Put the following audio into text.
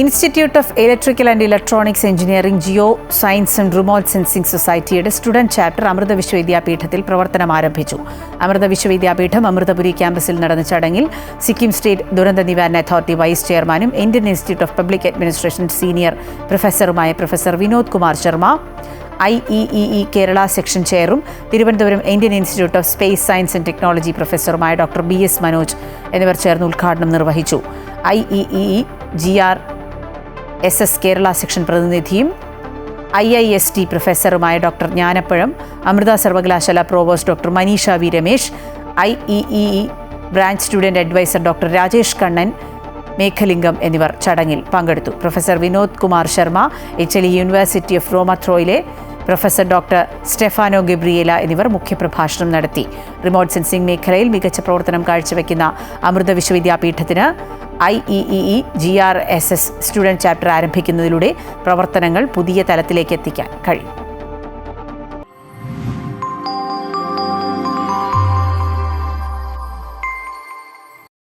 Institute of electrical and electronics engineering geoscience and remote sensing സൊസൈറ്റിയുടെ student chapter Amrita വിശ്വവിദ്യാപീഠത്തിൽ പ്രവർത്തനം ആരംഭിച്ചു. അമൃത വിശ്വവിദ്യാപീഠം അമൃതപുരി ക്യാമ്പസിൽ നടന്ന ചടങ്ങിൽ സിക്കിം സ്റ്റേറ്റ് ദുരന്ത നിവാരണ അതോറിറ്റി വൈസ് ചെയർമാനും Indian institute of public administration senior പ്രൊഫസറുമായ professor Vinod Kumar Sharma I E E E Kerala section ചെയറും Thiruvananthapuram Indian institute of space science and technology പ്രൊഫസറുമായ doctor B S Manoj എന്നിവർ ചേർന്ന് ഉദ്ഘാടനം നിർവഹിച്ചു. I E E G R S S Kerala section പ്രതിനിധിയും I I S T പ്രൊഫസറുമായ doctor ജ്ഞാനപ്പഴം Amrita സർവകലാശാല Proverbs doctor Maneesha V Ramesh I E E branch student adviser doctor Rajesh Kannan Meghalingam എന്നിവർ ചടങ്ങിൽ പങ്കെടുത്തു. Professor Vinod Kumar Sharma H L university of റോമത്രോയിലെ professor doctor Stefano Gabriela എന്നിവർ മുഖ്യപ്രഭാഷണം നടത്തി. Remote sensing മേഖലയിൽ മികച്ച പ്രവർത്തനം കാഴ്ചവെക്കുന്ന Amrita വിശ്വവിദ്യാപീഠത്തിന് I E E E G R S S student chapter ആരംഭിക്കുന്നതിലൂടെ പ്രവർത്തനങ്ങൾ പുതിയ തലത്തിലേക്ക് എത്തിക്കാൻ കഴിയും.